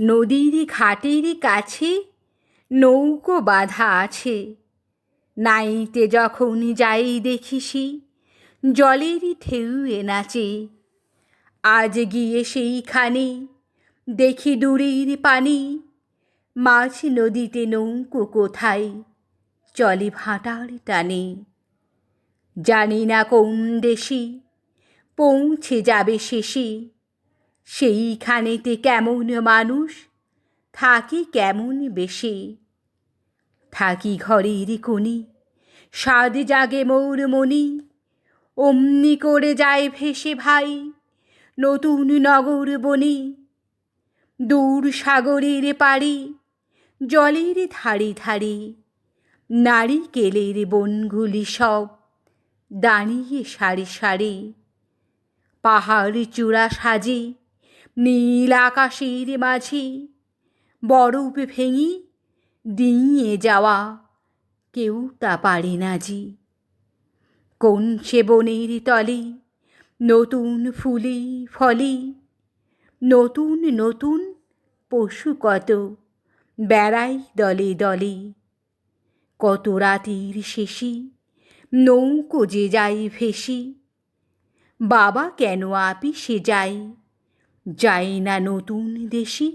নদীর ঘাটের কাছে নৌকো বাঁধা আছে। নাইতে যখন যাই দেখিসি জলের ঢেউয়ে নাচে। আজ গিয়ে সেইখানে দেখি দূরের পানি। মাঝ নদীতে নৌকো কোথায়? চলে ভাটার টানে। জানি না কোন দেশি পৌঁছে যাবে শেষে। সেইখানেতে কেমন মানুষ? থাকি কেমন বেশে? থাকি ঘরের কোণে, স্বাদ জাগে মোর মনি। অমনি করে যায় ভেসে ভাই নতুন নগর বনি। দূর সাগরের পাড়ি, জলের ধারে ধারে, নারিকেলের বনগুলি সব দাঁড়িয়ে সারি সারি। পাহাড় চূড়া সাজে নীল আকাশের মাঝে বরফ ভেঙে ডিঙিয়ে যাওয়া কেউ তা পারে না জি কোন সে বনের তলে নতুন ফুলে ফলে নতুন নতুন পশু কত বেড়াই দলে দলে। কত রাতের শেষে নৌকো যে যায় ভেসে, বাবা কেন আপিসে যায়? যায় না নতুন দেশে